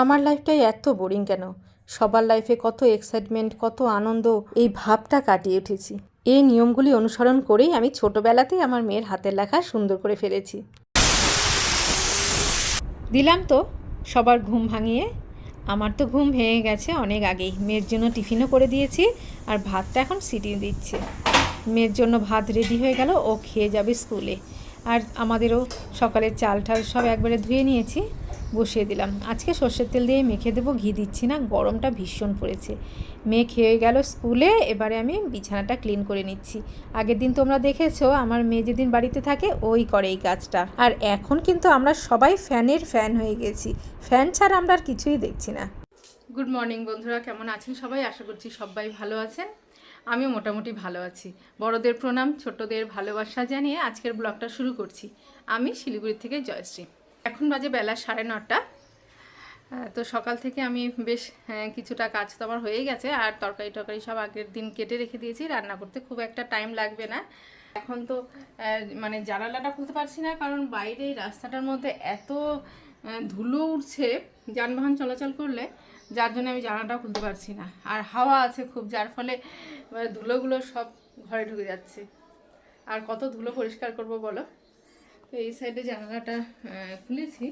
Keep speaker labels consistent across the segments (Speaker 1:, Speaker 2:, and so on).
Speaker 1: আমার লাইফটাই এত বোরিং কেন? সবার লাইফে কত এক্সাইটমেন্ট কত আনন্দ, এই ভাবটা কাটিয়ে উঠেছি। এই নিয়মগুলি অনুসরণ করেই আমি ছোটবেলাতেই আমার মেয়ের হাতের লেখা সুন্দর করে ফেলেছি। দিলাম তো, সবার ঘুম ভাঙিয়ে। আমার তো ঘুম ভেঙে গেছে অনেক আগেই। মেয়ের জন্য টিফিনও করে দিয়েছি আর ভাতটা এখন সিটি দিচ্ছে। মেয়ের জন্য ভাত রেডি হয়ে গেল, ও খেয়ে যাবে স্কুলে। আর আমাদেরও সকালে চাল টাল সব একবারে ধুয়ে নিয়েছি। বসিয়ে দিলাম। আজকে সর্ষের তেল দিয়ে মেখে দেবো, ঘি দিচ্ছি না, গরমটা ভীষণ পড়েছে। মেয়ে খেয়ে গেল স্কুলে, এবারে আমি বিছানাটা ক্লিন করে নিচ্ছি। আগের দিন তোমরা দেখেছ, আমার মেয়ে যেদিন বাড়িতে থাকে, ওই করে এই কাজটা। আর এখন কিন্তু আমরা সবাই ফ্যানের ফ্যান হয়ে গেছি। ফ্যান ছাড়া আমরা আর কিছুই দেখছি না। গুড মর্নিং বন্ধুরা, কেমন আছেন সবাই? আশা করছি সবাই ভালো আছেন। আমিও মোটামুটি ভালো আছি। বড়দের প্রণাম, ছোটদের ভালোবাসা জানিয়ে আজকের ব্লগটা শুরু করছি। আমি শিলিগুড়ি থেকে জয়শ্রী। এখন বাজে বেলা সাড়ে নটা। তো সকাল থেকে আমি বেশ হ্যাঁ, কিছুটা কাজ তো আমার হয়ে গেছে। আর তরকারি টরকারি সব আগের দিন কেটে রেখে দিয়েছি। রান্না করতে খুব একটা টাইম লাগবে না। এখন তো মানে জানালাটা খুলতে পারছি না কারণ বাইরে রাস্তাটার মধ্যে এত ধুলো উঠছে যানবাহন চলাচল করলে যার জন্য আমি জানালাটা খুলতে পারছি না। আর হাওয়া আছে খুব যার ফলে ধুলোগুলো সব ঘরে ঢুকে যাচ্ছে। আর কত ধুলো পরিষ্কার করব বলো? তো এই সাইডে জানালাটা খুলেছি।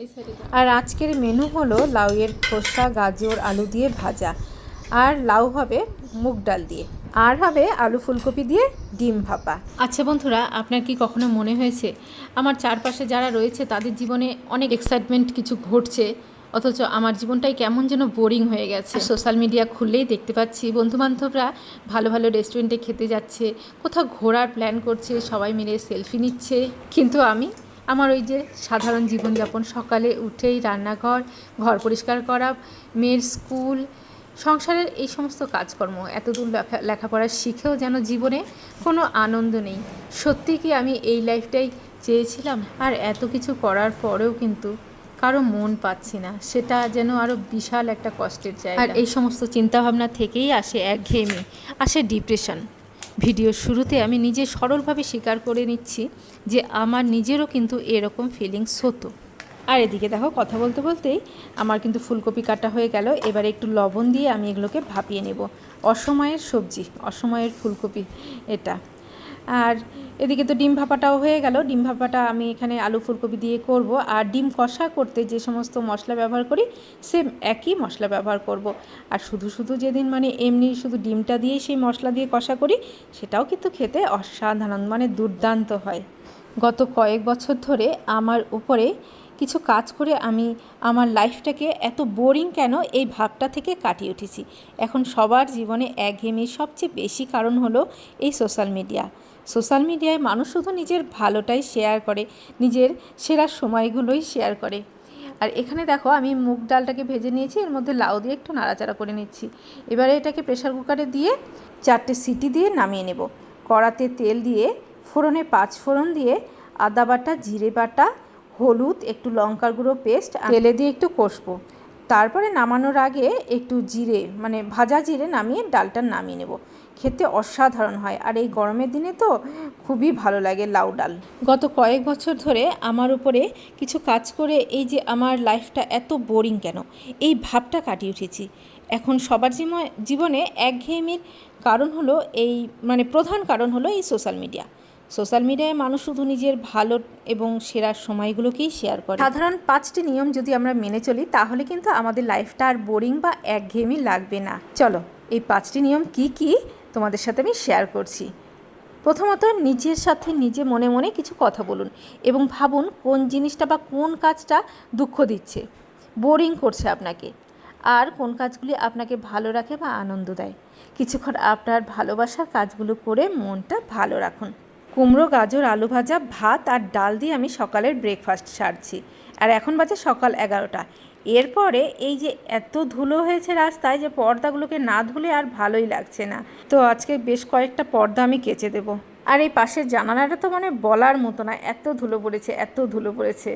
Speaker 1: এই সাইডে আর আজকের মেনু হলো লাউয়ের খোসা গাজর আলু দিয়ে ভাজা। আর লাউ হবে মুগ ডাল দিয়ে। আর হবে আলু ফুলকপি দিয়ে ডিম ভাপা। আচ্ছা বন্ধুরা আপনার কি কখনো মনে হয়েছে আমার চারপাশে যারা রয়েছে তাদের জীবনে অনেক এক্সাইটমেন্ট কিছু ঘটছে। অথচ আমার জীবনটাই কেমন যেন বোরিং হয়ে গেছে। সোশ্যাল মিডিয়া খুললেই দেখতে পাচ্ছি বন্ধুবান্ধবরা ভালো ভালো রেস্টুরেন্টে খেতে যাচ্ছে, কোথাও ঘোরার প্ল্যান করছে, সবাই মিলে সেলফি নিচ্ছে। কিন্তু আমি, আমার ওই যে সাধারণ জীবনযাপন, সকালে উঠেই রান্নাঘর, ঘর পরিষ্কার করা, মেয়ের স্কুল সংসারের এই সমস্ত কাজকর্ম, এতদূর লেখা, লেখাপড়া শিখেও যেন জীবনে কোনো আনন্দ নেই। সত্যি কি আমি এই লাইফটাই চেয়েছিলাম? আর এত কিছু করার পরেও কিন্তু কারও মন পাচ্ছি না। সেটা যেন আরও বিশাল একটা কষ্টের জায়গা। আর এই সমস্ত চিন্তাভাবনা থেকেই আসে একঘেয়েমি, আসে ডিপ্রেশন। ভিডিওর শুরুতে আমি নিজে সরলভাবে স্বীকার করে নিচ্ছি যে আমার নিজেরও কিন্তু এরকম ফিলিংস হতো। আর এদিকে দেখো, কথা বলতে বলতেই আমার কিন্তু ফুলকপি কাটা হয়ে গেল। এবারে একটু লবণ দিয়ে আমি এগুলোকে ভাপিয়ে নেব। অসময়ের সবজি, অসময়ের ফুলকপি এটা। আর এদিকে তো ডিম ভাপাটাও হয়ে গেল। ডিম ভাপাটা আমি এখানে আলু ফুলকপি দিয়ে করব। আর ডিম কষা করতে যে সমস্ত মশলা ব্যবহার করি সেম একই মশলা ব্যবহার করব। আর শুধু শুধু যেদিন মানে এমনি শুধু ডিমটা দিয়েই সেই মশলা দিয়ে কষা করি, সেটাও কিন্তু খেতে অসাধারণ মানে দুর্দান্ত হয়। গত কয়েক বছর ধরে আমার উপরে কিছু কাজ করে আমি আমার লাইফটাকে এত বোরিং কেন এই ভাবটা থেকে কাটিয়ে উঠেছি। এখন সবার জীবনে একঘেয়েমির সবচেয়ে বেশি কারণ হলো এই সোশ্যাল মিডিয়া। সোশ্যাল মিডিয়ায় মানুষ শুধু নিজের ভালোটাই শেয়ার করে, নিজের সেরা সময়গুলোই শেয়ার করে। আর এখানে দেখো, আমি মুগ ডালটাকে ভেজে নিয়েছি, এর মধ্যে লাউ দিয়ে একটু নাড়াচাড়া করে নিচ্ছি। এবারে এটাকে প্রেশার কুকারে দিয়ে চারটে সিটি দিয়ে নামিয়ে নেব। কড়াতে তেল দিয়ে, ফোড়নে পাঁচ ফোড়ন দিয়ে, আদা বাটা, জিরে বাটা, হলুদ, একটু লঙ্কার গুঁড়ো পেস্ট তেলে দিয়ে একটু কষবো। তারপরে নামানোর আগে একটু জিরে মানে ভাজা জিরে নামিয়ে ডালটা নামিয়ে নেব। খেতে অসাধারণ হয়। আর এই গরমের দিনে তো খুবই ভালো লাগে লাউ ডাল। গত কয়েক বছর ধরে আমার উপরে কিছু কাজ করে এই যে আমার লাইফটা এত বোরিং কেন? এই ভাবটা কাটিয়ে উঠেছি। এখন সবার জীবনে একঘেয়েমির কারণ হলো এই মানে প্রধান কারণ হলো এই সোশ্যাল মিডিয়া সোশ্যাল মিডিয়ায় মানুষ শুধু নিজের ভালো এবং সেরা সময়গুলোকেই শেয়ার করে। সাধারণ পাঁচটি নিয়ম যদি আমরা মেনে চলি, তাহলে কিন্তু আমাদের লাইফটা আর বোরিং বা একঘেয়েমি লাগবে না। চলো, এই পাঁচটি নিয়ম কি কি? তোমাদের সাথে আমি শেয়ার করছি। প্রথমত নিজের সাথে নিজে মনে মনে কিছু কথা বলুন এবং ভাবুন কোন জিনিসটা বা কোন কাজটা দুঃখ দিচ্ছে। বোরিং করছে আপনাকে। আর কোন কাজগুলি আপনাকে ভালো রাখে বা আনন্দ দেয়। কিছুক্ষণ আপনার ভালোবাসার কাজগুলো করে মনটা ভালো রাখুন। কুমড়ো, গাজর, আলু ভাজা, ভাত আর ডাল দিয়ে আমি সকালের ব্রেকফাস্ট সারছি। আর এখন বাজে সকাল এগারোটা। এরপরে এই যে এত ধুলো হয়েছে রাস্তায় যে পর্দাগুলোকে না ধুলে আর ভালোই লাগছে না। তো আজকে বেশ কয়েকটা পর্দা আমি কেচে দেবো। আর এই পাশের জানালাটা তো মানে বলার মতো না, এত ধুলো পড়েছে, এত ধুলো পড়েছে।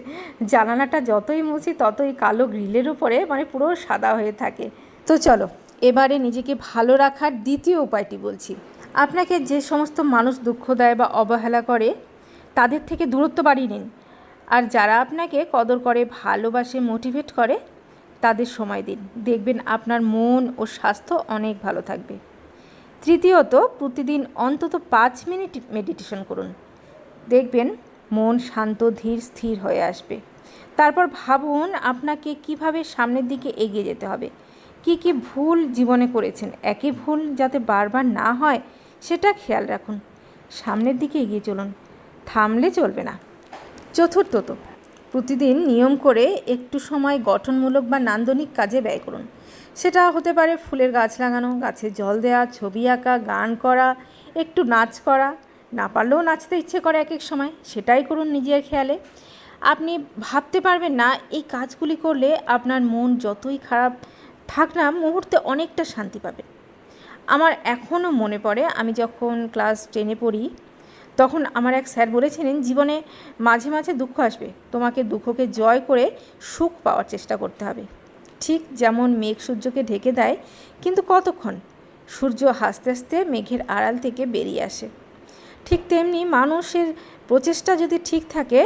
Speaker 1: জানালাটা যতই মুছি ততই কালো গ্রিলের উপরে মানে পুরো সাদা হয়ে থাকে। তো চলো, এবারে নিজেকে ভালো রাখার দ্বিতীয় উপায়টি বলছি। আপনাকে যে সমস্ত মানুষ দুঃখ দেয় বা অবহেলা করে, তাদের থেকে দূরত্ব বাড়িয়ে নিন। আর যারা আপনাকে কদর করে, ভালোবাসে মোটিভেট করে, তাদের সময় দিন। দেখবেন আপনার মন ও স্বাস্থ্য অনেক ভালো থাকবে। তৃতীয়ত, প্রতিদিন অন্তত পাঁচ মিনিট মেডিটেশন করুন। দেখবেন মন শান্ত, ধীর, স্থির হয়ে আসবে। তারপর ভাবুন আপনাকে কীভাবে সামনের দিকে এগিয়ে যেতে হবে। কি কি ভুল জীবনে করেছেন? একই ভুল যাতে বারবার না হয়, সেটা খেয়াল রাখুন। সামনের দিকে এগিয়ে চলুন। থামলে চলবে না। চতুর্থত, প্রতিদিন নিয়ম করে একটু সময় গঠনমূলক বা নান্দনিক কাজে ব্যয় করুন। সেটা হতে পারে ফুলের গাছ লাগানো, গাছে জল দেওয়া ছবি আঁকা, গান করা, একটু নাচ করা। না পারলেও নাচতে ইচ্ছে করে এক এক সময়, সেটাই করুন নিজের খেয়ালে। আপনি ভাবতে পারবেন না, এই কাজগুলি করলে আপনার মন যতই খারাপ থাক না, মুহূর্তে অনেকটা শান্তি পাবে। আমার এখনও মনে পড়ে, আমি যখন ক্লাস টেনে পড়ি তখন আমার এক স্যার বলেছিলেন, জীবনে মাঝে মাঝে দুঃখ আসবে। তোমাকে দুঃখকে জয় করে সুখ পাওয়ার চেষ্টা করতে হবে। ঠিক যেমন মেঘ সূর্যকে ঢেকে দেয়, কিন্তু কতক্ষণ? সূর্য হাসতে হাসতে মেঘের আড়াল থেকে বেরিয়ে আসে। ঠিক তেমনি মানুষের প্রচেষ্টা যদি ঠিক থাকে,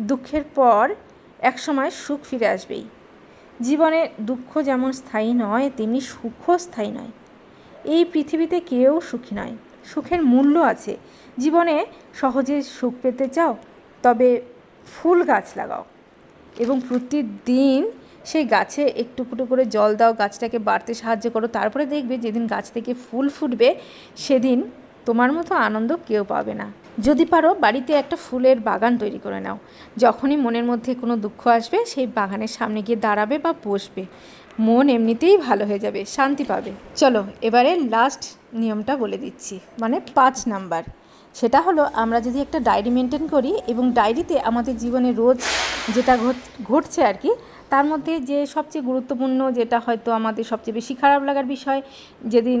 Speaker 1: দুঃখের পর একসময় সুখ ফিরে আসবেই। জীবনে দুঃখ যেমন স্থায়ী নয়, তেমনি সুখও স্থায়ী নয়। এই পৃথিবীতে কেউ সুখী নয়। সুখের মূল্য আছে। জীবনে সহজে সুখ পেতে চাও, তবে ফুল গাছ লাগাও এবং প্রতিদিন সেই গাছে একটু একটু করে জল দাও, গাছটাকে বাড়তে সাহায্য করো। তারপরে দেখবে যেদিন গাছ থেকে ফুল ফুটবে, সেদিন তোমার মতো আনন্দ কেউ পাবে না। যদি পারো, বাড়িতে একটা ফুলের বাগান তৈরি করে নাও। যখনই মনের মধ্যে কোনো দুঃখ আসবে, সেই বাগানের সামনে গিয়ে দাঁড়াবে বা বসবে। মন এমনিতেই ভালো হয়ে যাবে, শান্তি পাবে। চলো, এবারে লাস্ট নিয়মটা বলে দিচ্ছি মানে পাঁচ নাম্বার। সেটা হলো, আমরা যদি একটা ডায়েরি মেনটেন করি এবং ডায়েরিতে আমাদের জীবনে রোজ যেটা ঘটছে আর কি, তার মধ্যে যে সবচেয়ে গুরুত্বপূর্ণ যেটা হয়তো আমাদের সবচেয়ে বেশি খারাপ লাগার বিষয়, যেদিন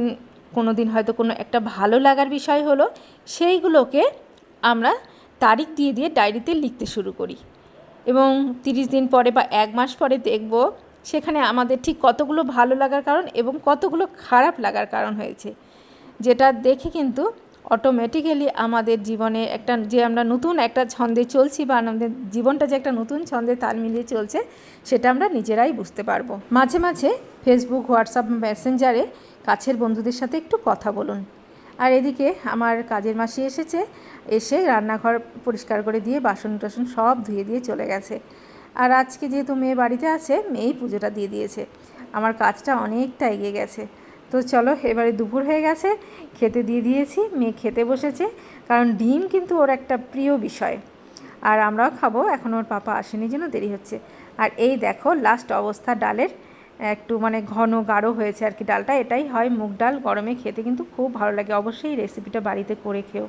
Speaker 1: কোনো দিন হয়তো কোনো একটা ভালো লাগার বিষয় হলো, সেইগুলোকে আমরা তারিখ দিয়ে দিয়ে ডায়েরিতে লিখতে শুরু করি। এবং তিরিশ দিন পরে বা এক মাস পরে দেখব সেখানে আমাদের ঠিক কতগুলো ভালো লাগার কারণ এবং কতগুলো খারাপ লাগার কারণ হয়েছে। যেটা দেখে কিন্তু অটোমেটিক্যালি আমাদের জীবনে একটা যে আমরা নতুন একটা ছন্দে চলছি বা আমাদের জীবনটা যে একটা নতুন ছন্দে তাল মিলিয়ে চলছে, সেটা আমরা নিজেরাই বুঝতে পারব। মাঝে মাঝে ফেসবুক হোয়াটসঅ্যাপ মেসেঞ্জারে কাছের বন্ধুদের সাথে একটু কথা বলুন। আর এদিকে আমার কাজের মাসি এসেছে, এসে রান্নাঘর পরিষ্কার করে দিয়ে বাসন টাসন সব ধুয়ে দিয়ে চলে গেছে। আর আজকে যেহেতু মেয়ে বাড়িতে আছে, মেয়েই পুজোটা দিয়ে দিয়েছে। আমার কাজটা অনেকটা এগিয়ে গেছে। তো চলো, এবারে দুপুর হয়ে গেছে, খেতে দিয়ে দিয়েছি, মেয়ে খেতে বসেছে, কারণ ডিম কিন্তু ওর একটা প্রিয় বিষয়। আর আমরাও খাব, এখন ওর পাপা আসেনি জন্য দেরি হচ্ছে। আর এই দেখো লাস্ট অবস্থা ডালের। একটু মানে ঘন গাঢ় হয়েছে আর কি ডালটা, এটাই হয় মুগ ডাল, গরমে খেতে কিন্তু খুব ভালো লাগে। অবশ্যই রেসিপিটা বাড়িতে করে খেও।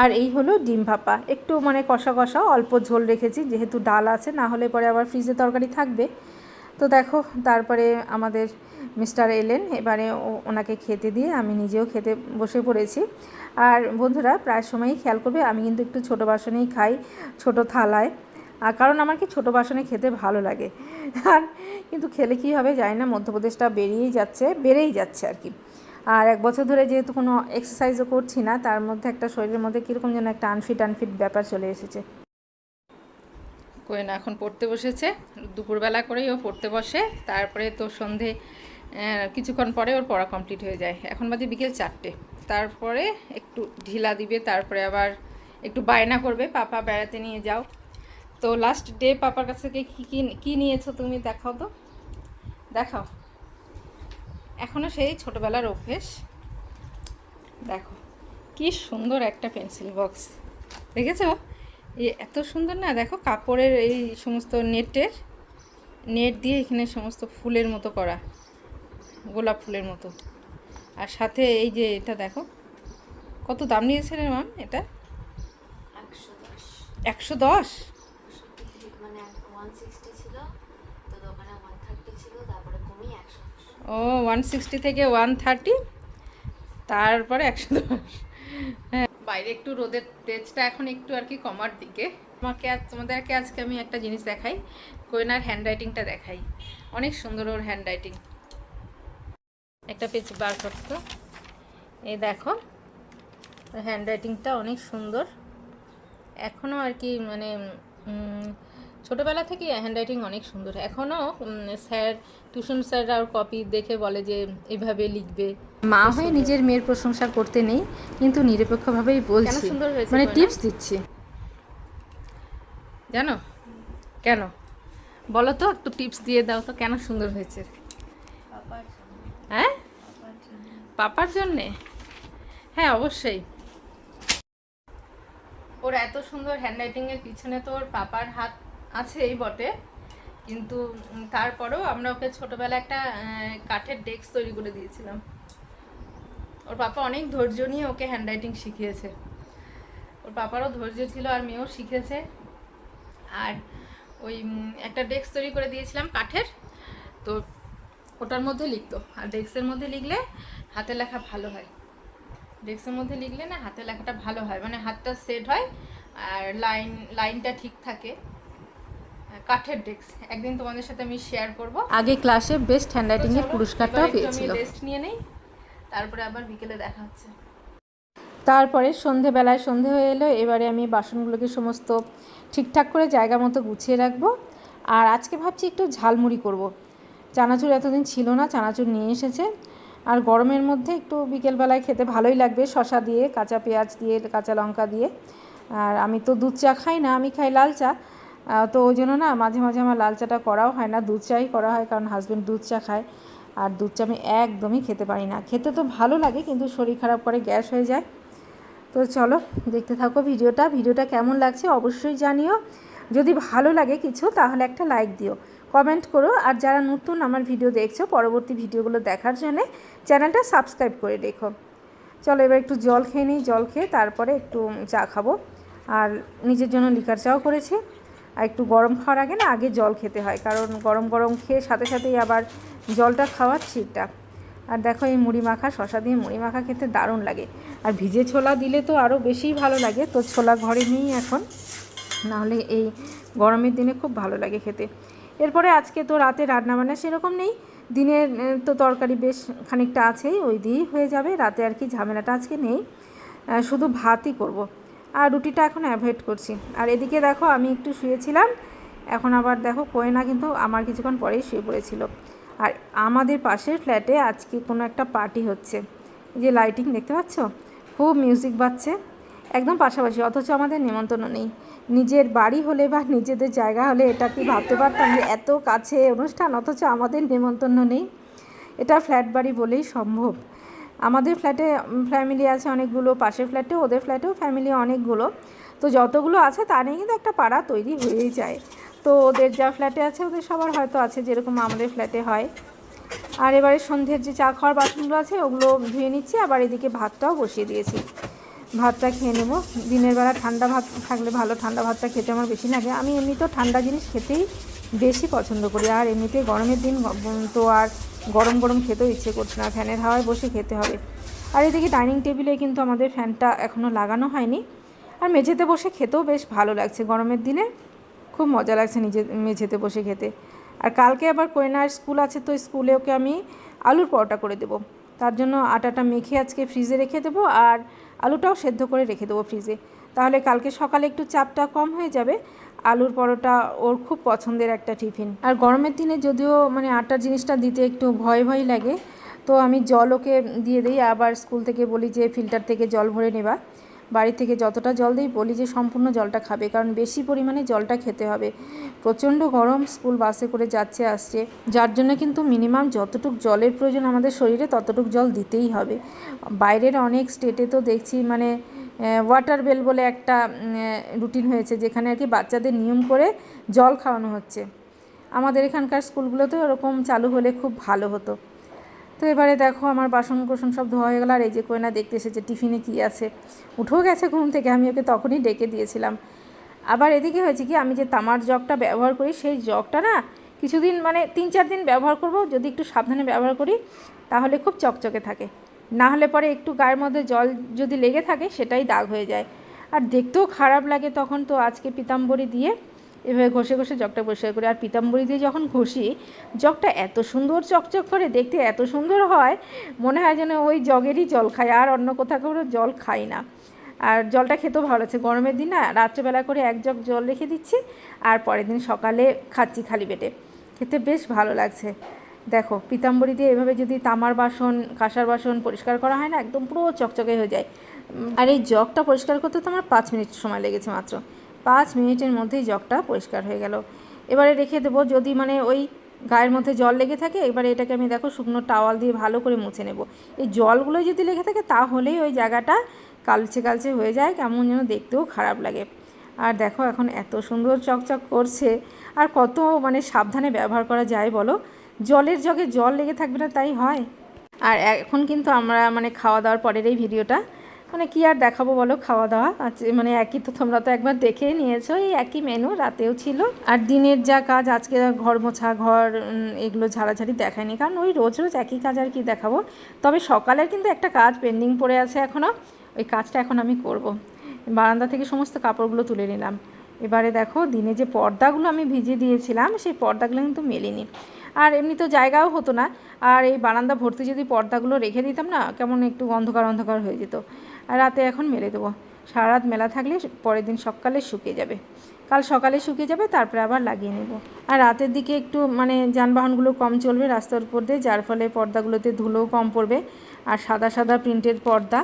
Speaker 1: আর এই হলো ডিম ভাপা। একটু মানে কষা কষা, অল্প ঝোল রেখেছি, যেহেতু ডাল আছে, না হলে পরে আবার ফ্রিজে তরকারি থাকবে। তো দেখো, তারপরে আমাদের মিস্টার এলেন, এবারে ওনাকে খেতে দিয়ে আমি নিজেও খেতে বসে পড়েছি। আর বন্ধুরা, প্রায় সময়ই খেয়াল করবে, আমি কিন্তু একটু ছোটো বাসনেই খাই, ছোট থালায়। আর কারণ আমার কি ছোটো বাসনে খেতে ভালো লাগে। আর কিন্তু খেলে কি হবে, জানি না, মধ্যপ্রদেশটা বেরিয়েই যাচ্ছে, বেড়েই যাচ্ছে আর কি। আর এক বছর ধরে যেহেতু কোনো এক্সারসাইজও করছি না, তার মধ্যে একটা শরীরের মধ্যে কীরকম যেন একটা আনফিট আনফিট ব্যাপার চলে এসেছে। কোয়েনা এখন পড়তে বসেছে, দুপুরবেলা করেই ও পড়তে বসে, তারপরে তো সন্ধে কিছুক্ষণ পরে ওর পড়া কমপ্লিট হয়ে যায়। এখন বাজে বিকেল চারটে, তারপরে একটু ঢিলা দিবে, তারপরে আবার একটু বায়না করবে, পাপা বেড়াতে নিয়ে যাও। তো লাস্ট ডে পাপার কাছ থেকে কী কী কী নিয়েছো তুমি দেখাও তো। দেখাও। এখনও সেই ছোটোবেলার অভ্যেস। দেখো কি সুন্দর একটা পেন্সিল বক্স। দেখেছ? এ এত সুন্দর না দেখো কাপড়ের এই সমস্ত নেটের নেট দিয়ে এখানে সমস্ত ফুলের মতো করা গোলাপ ফুলের মতো। আর সাথে এই যে এটা দেখো কত দাম নিয়েছে রে ম্যাম এটা?
Speaker 2: একশো দশ।
Speaker 1: একশো দশ
Speaker 2: মানে ওয়ান সিক্সটি ছিল তো দোকানে ওয়ান থার্টি ছিল তারপরে কমিয়ে একশো
Speaker 1: ও ওয়ান সিক্সটি থেকে ওয়ান থার্টি তারপরে একশো দশ। হ্যাঁ। বাইরে একটু রোদের তেজটা এখন একটু আর কি কমার দিকে। আমাকে আজ, তোমাদেরকে আজকে আমি একটা জিনিস দেখাই, কোয়েনার হ্যান্ডরাইটিংটা দেখাই। অনেক সুন্দর ওর হ্যান্ডরাইটিং একটা পেজ বার করতো এই দেখো হ্যান্ডরাইটিংটা অনেক সুন্দর। এখনও আর কি মানে ছোটোবেলা থেকে হ্যান্ডরাইটিং অনেক সুন্দর। এখনও স্যার টিউশন স্যাররা আর কপি দেখে বলে যে এভাবে লিখবে। মা হয়ে নিজের মেয়ের প্রশংসা করতে নেই কিন্তু নিরপেক্ষভাবেই বলছি।
Speaker 2: সুন্দর হয়েছে
Speaker 1: মানে টিপস দিচ্ছি। জানো? কেন? বলো তো একটু টিপস দিয়ে দাও তো কেন সুন্দর হয়েছে? হ্যাঁ? পাপার জন্যে? হ্যাঁ অবশ্যই। ওর এত সুন্দর হ্যান্ডরাইটিংয়ের পিছনে তো ওর পাপার হাত আছেই বটে। কিন্তু তারপরেও আমরা ওকে ছোটোবেলায় একটা কাঠের ডেস্ক তৈরি করে দিয়েছিলাম। ওর পাপা অনেক ধৈর্য নিয়ে ওকে হ্যান্ডরাইটিং শিখিয়েছে। ওর পাপারও ধৈর্য ছিল আর মেয়েও শিখেছে। আর ওই একটা ডেস্ক তৈরি করে দিয়েছিলাম কাঠের। তো ওটার মধ্যে লিখতো। আর ডেস্কের মধ্যে লিখলে হাতে লেখা ভালো হয়। ডেস্কের মধ্যে লিখলে না হাতে লেখাটা ভালো হয়। মানে হাতটা সেট হয় আর লাইন, লাইনটা ঠিক থাকে। কাঠের ডেস্ক একদিন তোমাদের সাথে আমি শেয়ার করব। আগে ক্লাসে বেস্ট হ্যান্ডরাইটিং এর পুরস্কারটাও পেয়েছিল। রেস্ট নিয়ে নেই তারপরে আবার বিকেলে দেখা হচ্ছে। তারপরে সন্ধেবেলায় সন্ধে হয়ে এলো এবারে আমি বাসনগুলোকে সমস্ত ঠিকঠাক করে জায়গা মতো গুছিয়ে রাখব। আর আজকে ভাবছি একটু ঝালমুড়ি করব। চানাচুর এতদিন ছিল না চানাচুর নিয়ে এসেছে। আর গরমের মধ্যে একটু বিকেলবেলায় খেতে ভালোই লাগবে শশা দিয়ে কাঁচা পেঁয়াজ দিয়ে কাঁচা লঙ্কা দিয়ে। আর আমি তো দুধ চা খাই না আমি খাই লাল চা। তো ওই জন্য না মাঝে মাঝে আমার লাল চাটা করাও হয় না, দুধ চাই করা হয় কারণ হাজব্যান্ড দুধ চা খায়। আর দুধ চা আমি একদমই খেতে পারি না। খেতে তো ভালো লাগে কিন্তু শরীর খারাপ করে গ্যাস হয়ে যায়। তো চলো দেখতে থাকো ভিডিওটা। ভিডিওটা কেমন লাগছে অবশ্যই জানিও। যদি ভালো লাগে কিছু তাহলে একটা লাইক দিও। কমেন্ট করো। আর যারা নতুন আমার ভিডিও দেখছ পরবর্তী ভিডিওগুলো দেখার জন্য চ্যানেলটা সাবস্ক্রাইব করে রেখো। চলো এবার একটু জল খেয়ে নিই, জল খেয়ে তারপরে একটু চা খাব। আর নিজের জন্য লিকার চাও করেছি। আর একটু গরম খাওয়ার আগে না আগে জল খেতে হয়, কারণ গরম গরম খেয়ে সাথে সাথেই আবার জলটা খাওয়ার ঠিকটা। আর দেখো এই মুড়ি মাখা শশা দিয়ে মুড়ি মাখা খেতে দারুণ লাগে। আর ভিজে ছোলা দিলে তো আরও বেশিই ভালো লাগে, তো ছোলা ঘরে নেই এখন। নাহলে এই গরমের দিনে খুব ভালো লাগে খেতে। এরপরে আজকে তো রাতে রান্নাবান্না সেরকম নেই, দিনের তো তরকারি বেশ খানিকটা আছেই, ওই দিয়েই হয়ে যাবে, রাতে আর কি ঝামেলাটা আজকে নেই। শুধু ভাতই করব। আর রুটিটা এখন অ্যাভয়েড করছি। আর এদিকে দেখো আমি একটু শুয়েছিলাম, এখন আবার দেখো কোয়েনা কিন্তু আমার কিছুক্ষণ পরেই শুয়ে পড়েছিল। আর আমাদের পাশের ফ্ল্যাটে আজকে কোনো একটা পার্টি হচ্ছে। যে লাইটিং দেখতে পাচ্ছ? খুব মিউজিক বাজছে, একদম পাশাপাশি, অথচ আমাদের নেমন্তন্ন নেই। নিজের বাড়ি হলে বা নিজেদের জায়গা হলে এটা কি ভাবতে পারতাম যে এত কাছে অনুষ্ঠান, অথচ আমাদের নেমন্তন্ন নেই। এটা ফ্ল্যাট বাড়ি বলেই সম্ভব। আমাদের ফ্ল্যাটে ফ্যামিলি আছে অনেকগুলো, পাশের ফ্ল্যাটেও ওদের ফ্ল্যাটেও ফ্যামিলি অনেকগুলো। তো যতগুলো আছে, তা নিয়ে কিন্তু একটা পাড়া তৈরি হয়েই যায়। তো ওদের যা ফ্ল্যাটে আছে, ওদের সবার হয়তো আছে যেরকম আমাদের ফ্ল্যাটে হয়। আর এবারে সন্ধ্যের যে চা খাওয়ার বাসনগুলো আছে, ওগুলো ধুয়ে নিচ্ছি, আবার এদিকে ভাতটাও বসিয়ে দিয়েছি। ভাতটা খেয়ে নেব। দিনের বেলা ঠান্ডা ভাত থাকলে ভালো, ঠান্ডা ভাতটা খেতে আমার বেশি লাগে। আমি এমনিতেও ঠান্ডা জিনিস খেতেই বেশি পছন্দ করি। আর এমনিতে গরমের দিন তো আর গরম গরম খেতেও ইচ্ছে করছে না। ফ্যানের হাওয়ায় বসে খেতে হবে। আর এদিকে ডাইনিং টেবিলে কিন্তু আমাদের ফ্যানটা এখনও লাগানো হয়নি। আর মেঝেতে বসে খেতেও বেশ ভালো লাগছে। গরমের দিনে খুব মজা লাগছে নিজে, মেঝেতে বসে খেতে। আর কালকে আবার কোয়েনার স্কুল আছে, তো স্কুলে ওকে আমি আলুর পরোটা করে দেবো। তার জন্য আটাটা মেখে আজকে ফ্রিজে রেখে দেবো আর আলুটাও সেদ্ধ করে রেখে দেবো ফ্রিজে। তাহলে কালকে সকালে একটু চাপটা কম হয়ে যাবে। আলুর পরোটা ওর খুব পছন্দের একটা টিফিন। আর গরমের দিনে যদিও মানে আটার জিনিসটা দিতে একটু ভয় ভয় লাগে, তো আমি জল ওকে দিয়ে দিই। আবার স্কুল থেকে বলি যে, ফিল্টার থেকে জল ভরে নেবা। বাড়ি থেকে যতটা জল দিই, বলি যে, সম্পূর্ণ জলটা খাবে। কারণ বেশি পরিমাণে জলটা খেতে হবে। প্রচণ্ড গরম, স্কুল বাসে করে যাচ্ছে আসছে। যার জন্য কিন্তু মিনিমাম যতটুক জলের প্রয়োজন আমাদের শরীরে, ততটুক জল দিতেই হবে। বাইরের অনেক স্টেটে তো দেখছি মানে ওয়াটার বেল বলে একটা রুটিন হয়েছে, যেখানে আর কি বাচ্চাদের নিয়ম করে জল খাওয়ানো হচ্ছে। আমাদের এখানকার স্কুলগুলোতেও এরকম চালু হলে খুব ভালো হতো। তো এবারে দেখো আমার বাসন কোসন সব ধোয়া হয়ে গেলো, আর এই যে কোয়না দেখতে এসেছে টিফিনে কী আছে। উঠেও গেছে ঘুম থেকে, আমি ওকে তখনই ডেকে দিয়েছিলাম। আবার এদিকে হয়েছে কি, আমি যে তামার জগটা ব্যবহার করি, সেই জগটা না কিছুদিন মানে তিন চার দিন ব্যবহার করব, যদি একটু সাবধানে ব্যবহার করি, তাহলে খুব চকচকে থাকে। না হলে পরে একটু গায়ের মধ্যে জল যদি লেগে থাকে, সেটাই দাগ হয়ে যায়। আর দেখতেও খারাপ লাগে তখন তো আজকে পিতাম্বরী দিয়ে এভাবে ঘষে ঘষে জগটা পরিষ্কার করি। আর পিতাম্বরী দিয়ে যখন ঘষি, জগটা এত সুন্দর চকচক করে দেখতে এত সুন্দর হয়, মনে হয় যেন ওই জগেরই জল খাই আর অন্য কোথাও করে জল খাই না। আর জলটা খেতেও ভালো লাগছে। গরমের দিন না, রাত্রেবেলা করে এক জগ জল রেখে দিচ্ছি, আর পরের দিন সকালে খাচ্ছি খালি পেটে। খেতে বেশ ভালো লাগছে। দেখো, পিতাম্বরী দিয়ে এভাবে যদি তামার বাসন, কাঁসার বাসন পরিষ্কার করা হয় না, একদম পুরো চকচকে হয়ে যায়। আর এই জগটা পরিষ্কার করতে তো আমার পাঁচ মিনিট সময় লেগেছে মাত্র। পাঁচ মিনিটের মধ্যেই জগটা পরিষ্কার হয়ে গেল। এবারে রেখে দেবো, যদি মানে ওই গায়ের মধ্যে জল লেগে থাকে, এবারে এটাকে আমি দেখো শুকনো টাওয়াল দিয়ে ভালো করে মুছে নেব। এই জলগুলো যদি লেগে থাকে, তাহলেই ওই জায়গাটা কালচে কালচে হয়ে যায়, কেমন যেন দেখতেও খারাপ লাগে। আর দেখো, এখন এত সুন্দর চকচক করছে। আর কত মানে সাবধানে ব্যবহার করা যায় বলো? জলের জগে জল লেগে থাকবে না, তাই হয়। আর এখন কিন্তু আমরা মানে খাওয়া দাওয়ার পরের এই ভিডিওটা মানে কি আর দেখাবো বলো খাওয়া দাওয়া? আজকে মানে একই তো তোমরা তো একবার দেখেই নিয়েছো, এই একই মেনু রাতেও ছিল। আর দিনের যা কাজ, আজকে ঘর মোছা, ঘর এগুলো ঝাড়াঝাড়ি দেখায়নি, কারণ ওই রোজ রোজ একই কাজ আর কি দেখাবো। তবে সকালের কিন্তু একটা কাজ পেন্ডিং পড়ে আছে এখনও ওই কাজটা এখন আমি করব। বারান্দা থেকে সমস্ত কাপড়গুলো তুলে নিলাম। এবারে দেখো, দিনে যে পর্দাগুলো আমি ভিজিয়ে দিয়েছিলাম, সেই পর্দাগুলো কিন্তু মেলিনি। আর এমনি তো জায়গাও হতো না। আর এই বারান্দা ভর্তি যদি পর্দাগুলো রেখে দিতাম না, কেমন একটু অন্ধকার অন্ধকার হয়ে যেত। আর রাতে এখন মেলে দেবো। সারা রাত মেলা থাকলে পরের দিন সকালে শুকিয়ে যাবে। কাল সকালে শুকিয়ে যাবে, তারপরে আবার লাগিয়ে নেব। আর রাতের দিকে একটু মানে যানবাহনগুলো কম চলবে রাস্তার উপর দিয়ে, যার ফলে পর্দাগুলোতে ধুলোও কম পড়বে। আর সাদা সাদা প্রিন্টের পর্দা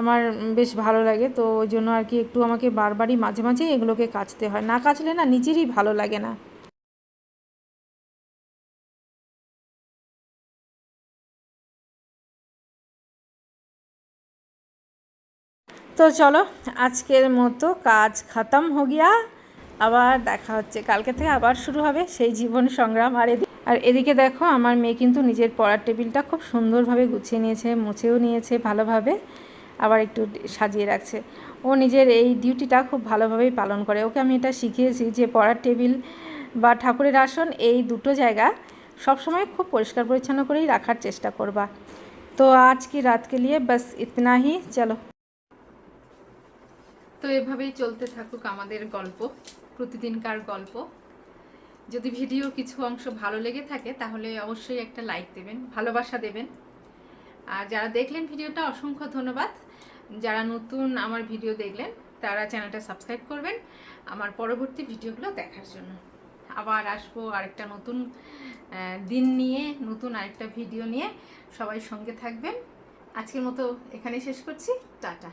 Speaker 1: আমার বেশ ভালো লাগে। তো ওই জন্য আর কি একটু আমাকে বারবারই মাঝে মাঝে এগুলোকে কাচতে হয়। না কাচলে না নিজেরই ভালো লাগে না। তো চলো, আজকের মতো কাজ খতম হো গিয়া। আবার দেখা হচ্ছে, কালকে থেকে আবার শুরু হবে সেই জীবন সংগ্রাম। আর এদিকে আর এদিকে দেখো, আমার মেয়ে কিন্তু নিজের পড়ার টেবিলটা খুব সুন্দরভাবে গুছিয়ে নিয়েছে, মুছেও নিয়েছে ভালোভাবে, আবার একটু সাজিয়ে রাখছে। ও নিজের এই ডিউটিটা খুব ভালোভাবেই পালন করে। ওকে আমি এটা শিখিয়েছি যে পড়ার টেবিল বা ঠাকুরের আসন এই দুটো জায়গা সবসময় খুব পরিষ্কার পরিচ্ছন্ন করেই রাখার চেষ্টা করবা। তো আজ কি লিয়ে বাস ইতনা হি, চলো। তো এভাবেই চলতে থাকুক আমাদের গল্প, প্রতিদিনকার গল্প। যদি ভিডিওর কিছু অংশ ভালো লেগে থাকে, তাহলে অবশ্যই একটা লাইক দেবেন, ভালোবাসা দেবেন। আর যারা দেখলেন ভিডিওটা, অসংখ্য ধন্যবাদ। যারা নতুন আমার ভিডিও দেখলেন, তারা চ্যানেলটা সাবস্ক্রাইব করবেন আমার পরবর্তী ভিডিওগুলো দেখার জন্য। আবার আসব আরেকটা নতুন দিন নিয়ে, নতুন আরেকটা ভিডিও নিয়ে সবাই সঙ্গে থাকবেন। আজকের মতো এখানেই শেষ করছি। টাটা।